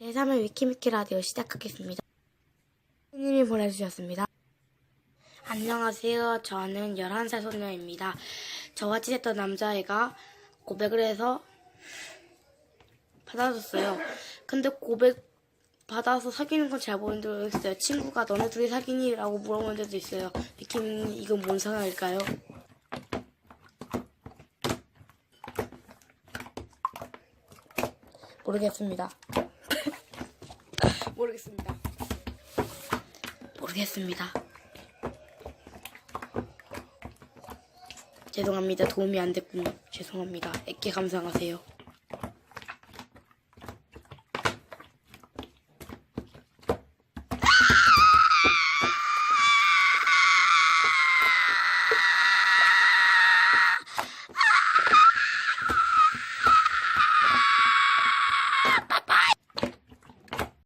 제3회 위키미키 라디오 시작하겠습니다. 님이 보내주셨습니다. 안녕하세요. 저는 11살 소녀입니다. 저와 친했던 남자애가 고백을 해서 받아줬어요. 근데 고백 받아서 사귀는 건잘 모르겠어요. 친구가 너네 둘이 사귀니? 라고 물어본 적도 있어요. 위키님 이건 뭔 상황일까요? 모르겠습니다. 모르겠습니다. 모르겠습니다. 죄송합니다. 도움이 안 됐군요. 죄송합니다. 애께 감상하세요.